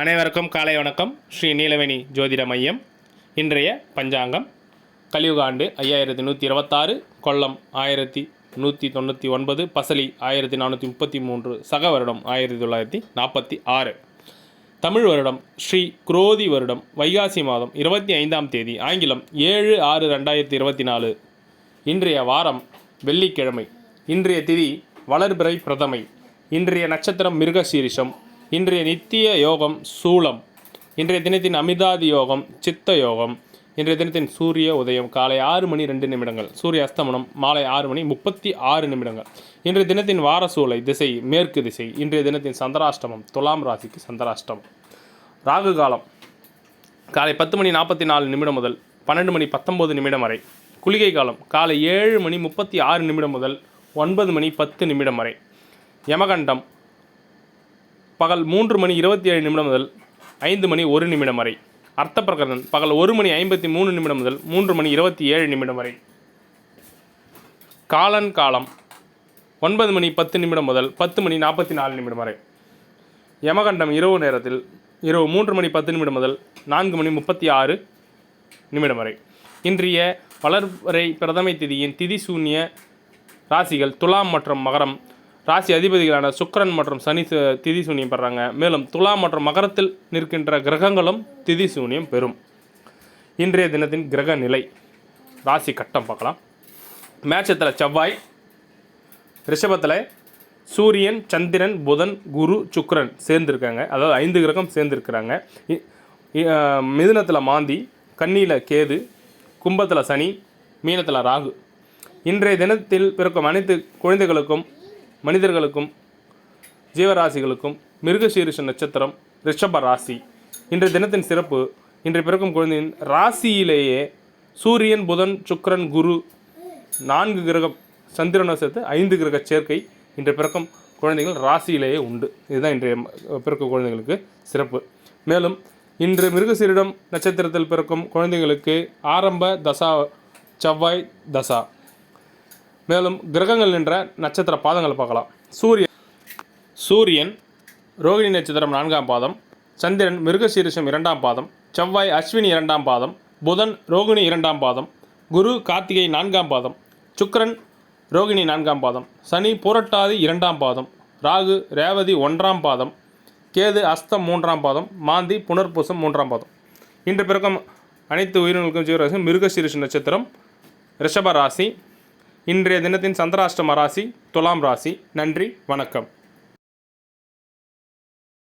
அனைவருக்கும் காலை வணக்கம். ஸ்ரீ நீலவேணி ஜோதிட மையம். இன்றைய பஞ்சாங்கம். கலியுக ஆண்டு ஐயாயிரத்தி நூற்றி இருபத்தாறு கொல்லம் ஆயிரத்தி நூற்றி தொண்ணூற்றி ஒன்பது பசலி ஆயிரத்தி நானூற்றி முப்பத்தி மூன்று சக வருடம் ஆயிரத்தி தொள்ளாயிரத்தி நாற்பத்தி ஆறு. தமிழ் வருடம் ஸ்ரீ குரோதி வருடம் வைகாசி மாதம் இருபத்தி ஐந்தாம் தேதி ஆங்கிலம் ஏழு ஆறு ரெண்டாயிரத்தி இருபத்தி நாலு. இன்றைய வாரம் வெள்ளிக்கிழமை. இன்றைய திதி வளர்பிறை பிரதமை. இன்றைய நட்சத்திரம் மிருகசீரிஷம். இன்றைய நித்திய யோகம் சூலம் இன்றைய தினத்தின் அமிதாதி யோகம் சித்த யோகம். இன்றைய தினத்தின் சூரிய உதயம் காலை ஆறு மணி ரெண்டு நிமிடங்கள். சூரிய அஸ்தமனம் மாலை ஆறு மணி முப்பத்தி ஆறு நிமிடங்கள். இன்றைய தினத்தின் வார சூளை திசை மேற்கு திசை. இன்றைய தினத்தின் சந்திராஷ்டமம் துலாம் ராசிக்கு சந்திராஷ்டமம். ராகு காலம். காலை பத்து மணி நாற்பத்தி நாலு நிமிடம் முதல் பன்னெண்டு மணி பத்தொம்போது நிமிடம் வரை. குளிகை காலம் காலை ஏழு மணி முப்பத்தி ஆறு நிமிடம் முதல் ஒன்பது மணி பத்து நிமிடம் வரை. யமகண்டம் பகல் மூன்று மணி இருபத்தி ஏழு நிமிடம் முதல் ஐந்து மணி ஒரு நிமிடம் வரை. அர்த்த பிரகரணன் பகல் ஒரு மணி ஐம்பத்தி மூணு நிமிடம் முதல் மூன்று மணி இருபத்தி ஏழு நிமிடம் வரை. காலன் காலம் ஒன்பது மணி பத்து நிமிடம் முதல் பத்து மணி நாற்பத்தி நாலு நிமிடம் வரை. யமகண்டம் இரவு நேரத்தில் இரவு மூன்று மணி பத்து நிமிடம் முதல் நான்கு மணி முப்பத்தி ஆறு நிமிடம் வரை. இன்றைய வளர்வரை பிரதமை திதியின் திதி சூன்ய ராசிகள் துலாம் மற்றும் மகரம் ராசி அதிபதிகளான சுக்ரன் மற்றும் சனி திதி சூன்யம் பெறாங்க. மேலும் துலா மற்றும் மகரத்தில் நிற்கின்ற கிரகங்களும் திதி சூன்யம் பெறும். இன்றைய தினத்தின் கிரக நிலை ராசி கட்டம் பார்க்கலாம். மேட்சத்தில் செவ்வாய் ரிஷபத்தில் சூரியன் சந்திரன் புதன் குரு சுக்ரன் சேர்ந்துருக்காங்க. அதாவது ஐந்து கிரகம் சேர்ந்துருக்கிறாங்க. மிதுனத்தில் மாந்தி கன்னியில் கேது கும்பத்தில் சனி மீனத்தில் ராகு. இன்றைய தினத்தில் பிறக்கும் அனைத்து குழந்தைகளுக்கும் மனிதர்களுக்கும் ஜீவராசிகளுக்கும் மிருகசீரிஷ நட்சத்திரம் ரிஷப ராசி. இன்றைய தினத்தின் சிறப்பு இன்றைய பிறக்கும் குழந்தையின் ராசியிலேயே சூரியன் புதன் சுக்கரன் குரு நான்கு கிரகம் சந்திரனை சேர்த்து ஐந்து கிரக சேர்க்கை இன்று பிறக்கும் குழந்தைகள் ராசியிலேயே உண்டு. இதுதான் இன்றைய பிறக்கும் குழந்தைகளுக்கு சிறப்பு. மேலும் இன்று மிருகசீரிடம் நட்சத்திரத்தில் பிறக்கும் குழந்தைகளுக்கு ஆரம்ப தசா செவ்வாய் தசா. மேலும் கிரகங்கள் நின்ற நட்சத்திர பாதங்களை பார்க்கலாம். சூரியன் சூரியன் ரோகிணி நட்சத்திரம் நான்காம் பாதம் சந்திரன் மிருகசீரிஷம் இரண்டாம் பாதம் செவ்வாய் அஸ்வினி இரண்டாம் பாதம் புதன் ரோகிணி இரண்டாம் பாதம் குரு கார்த்திகை நான்காம் பாதம் சுக்கரன் ரோகிணி நான்காம் பாதம் சனி பூரட்டாதி இரண்டாம் பாதம் ராகு ரேவதி ஒன்றாம் பாதம் கேது அஸ்தம் மூன்றாம் பாதம் மாந்தி புனர்பூசம் மூன்றாம் பாதம். இன்று பிறக்கும் அனைத்து உயிரினங்களுக்கும் ஜீவராசி மிருகசீரிஷ நட்சத்திரம் ரிஷப ராசி இன்றைய தினத்தின் சந்திராஷ்டம ராசி துலாம் ராசி. நன்றி வணக்கம்.